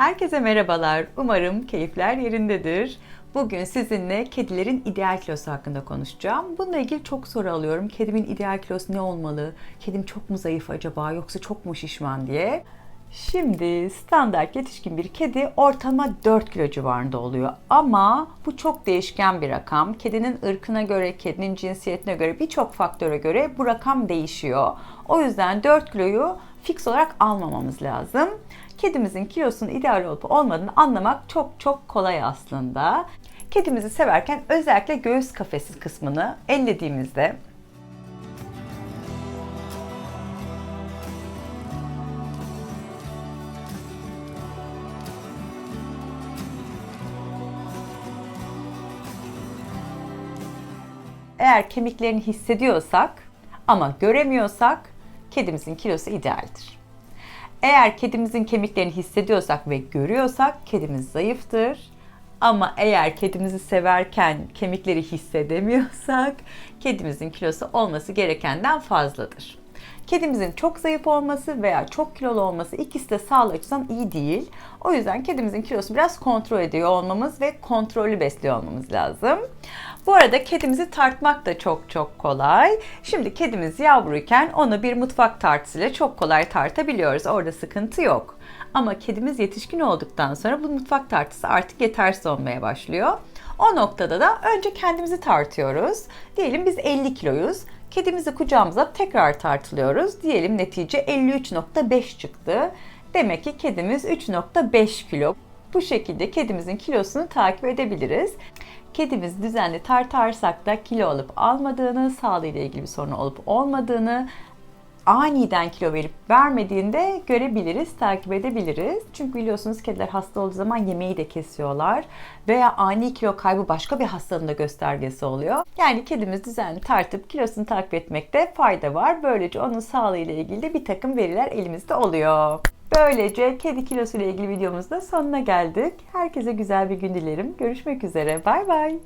Herkese merhabalar. Umarım keyifler yerindedir. Bugün sizinle kedilerin ideal kilosu hakkında konuşacağım. Bununla ilgili çok soru alıyorum. Kedimin ideal kilosu ne olmalı? Kedim çok mu zayıf acaba yoksa çok mu şişman diye. Şimdi standart yetişkin bir kedi ortalama 4 kilo civarında oluyor. Ama bu çok değişken bir rakam. Kedinin ırkına göre, kedinin cinsiyetine göre birçok faktöre göre bu rakam değişiyor. O yüzden 4 kiloyu fix olarak almamamız lazım. Kedimizin kilosunun ideal olup olmadığını anlamak çok çok kolay aslında. Kedimizi severken özellikle göğüs kafesi kısmını ellediğimizde eğer kemiklerini hissediyorsak ama göremiyorsak kedimizin kilosu idealdir. Eğer kedimizin kemiklerini hissediyorsak ve görüyorsak kedimiz zayıftır. Ama eğer kedimizi severken kemikleri hissedemiyorsak kedimizin kilosu olması gerekenden fazladır. Kedimizin çok zayıf olması veya çok kilolu olması ikisi de sağlık açısından iyi değil. O yüzden kedimizin kilosu biraz kontrol ediyor olmamız ve kontrollü besliyor olmamız lazım. Bu arada kedimizi tartmak da çok çok kolay. Şimdi kedimiz yavruyken onu bir mutfak tartısıyla çok kolay tartabiliyoruz. Orada sıkıntı yok. Ama kedimiz yetişkin olduktan sonra bu mutfak tartısı artık yetersiz olmaya başlıyor. O noktada da önce kendimizi tartıyoruz. Diyelim biz 50 kiloyuz. Kedimizi kucağımıza tekrar tartılıyoruz. Diyelim netice 53.5 çıktı. Demek ki kedimiz 3.5 kilo. Bu şekilde kedimizin kilosunu takip edebiliriz. Kedimiz düzenli tartarsak da kilo alıp almadığını, sağlığıyla ilgili bir sorun olup olmadığını, aniden kilo verip vermediğinde görebiliriz, takip edebiliriz. Çünkü biliyorsunuz kediler hasta olduğu zaman yemeği de kesiyorlar veya ani kilo kaybı başka bir hastalığın da göstergesi oluyor. Yani kedimiz düzenli tartıp kilosunu takip etmekte fayda var. Böylece onun sağlığıyla ilgili de bir takım veriler elimizde oluyor. Böylece kedi kilosu ile ilgili videomuzda sonuna geldik. Herkese güzel bir gün dilerim. Görüşmek üzere. Bay bay.